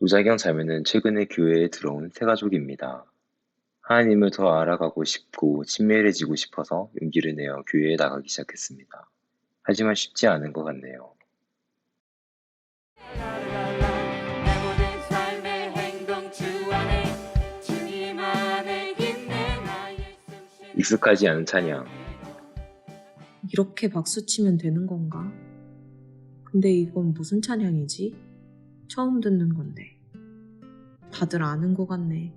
노자경 자매는 최근에 교회에 들어온 새 가족입니다. 하나님을 더 알아가고 싶고 친밀해지고 싶어서 용기를 내어 교회에 나가기 시작했습니다. 하지만 쉽지 않은 것 같네요. 익숙하지 않은 찬양, 이렇게 박수 치면 되는 건가? 근데 이건 무슨 찬양이지? 처음 듣는 건데. 다들 아는 것 같네.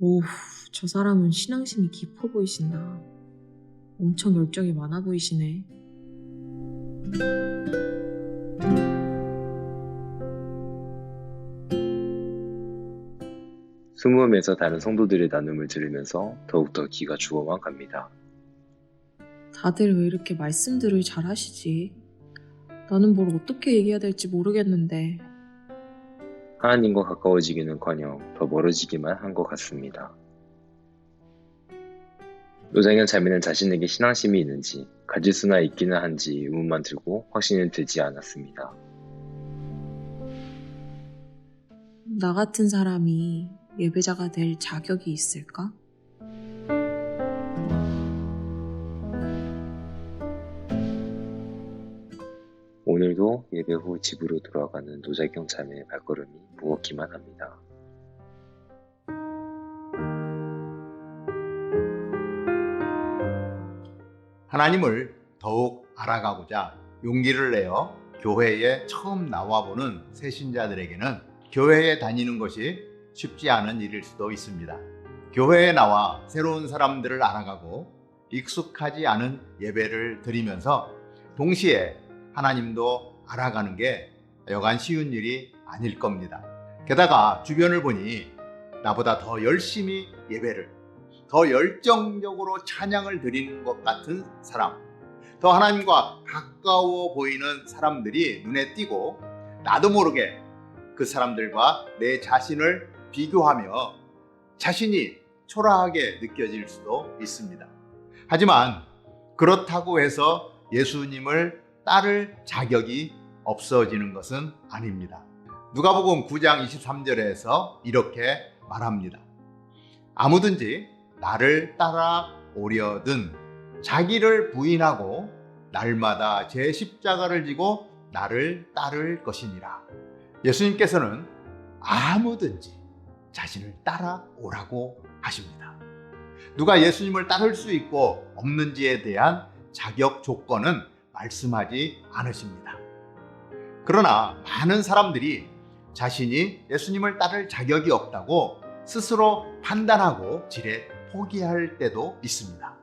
오우, 저 사람은 신앙심이 깊어 보이신다. 엄청 열정이 많아 보이시네. 수모음에서 다른 성도들의 나눔을 들으면서 더욱더 귀가 죽어만 갑니다. 다들 왜 이렇게 말씀들을 잘 하시지? 나는 뭘 어떻게 얘기해야 될지 모르겠는데. 하나님과 가까워지기는커녕 더 멀어지기만 한 것 같습니다. 노장현 자매는 자신에게 신앙심이 있는지 가질 수나 있기는 한지 의문만 들고 확신은 들지 않았습니다. 나 같은 사람이 예배자가 될 자격이 있을까? 오늘도 예배 후 집으로 돌아가는 노자경 자매의 발걸음이 무겁기만 합니다. 하나님을 더욱 알아가고자 용기를 내어 교회에 처음 나와보는 새신자들에게는 교회에 다니는 것이 쉽지 않은 일일 수도 있습니다. 교회에 나와 새로운 사람들을 알아가고 익숙하지 않은 예배를 드리면서 동시에 하나님도 알아가는 게 여간 쉬운 일이 아닐 겁니다. 게다가 주변을 보니 나보다 더 열심히 예배를 더 열정적으로 찬양을 드리는 것 같은 사람, 더 하나님과 가까워 보이는 사람들이 눈에 띄고 나도 모르게 그 사람들과 내 자신을 비교하며 자신이 초라하게 느껴질 수도 있습니다. 하지만 그렇다고 해서 예수님을 따를 자격이 없어지는 것은 아닙니다. 누가복음 9장 23절에서 이렇게 말합니다. 아무든지 나를 따라오려든 자기를 부인하고 날마다 제 십자가를 지고 나를 따를 것이니라. 예수님께서는 아무든지 자신을 따라오라고 하십니다. 누가 예수님을 따를 수 있고 없는지에 대한 자격 조건은 말씀하지 않으십니다. 그러나 많은 사람들이 자신이 예수님을 따를 자격이 없다고 스스로 판단하고 지레 포기할 때도 있습니다.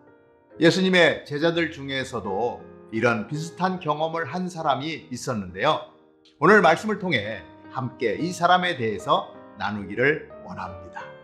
예수님의 제자들 중에서도 이런 비슷한 경험을 한 사람이 있었는데요. 오늘 말씀을 통해 함께 이 사람에 대해서 나누기를 원합니다.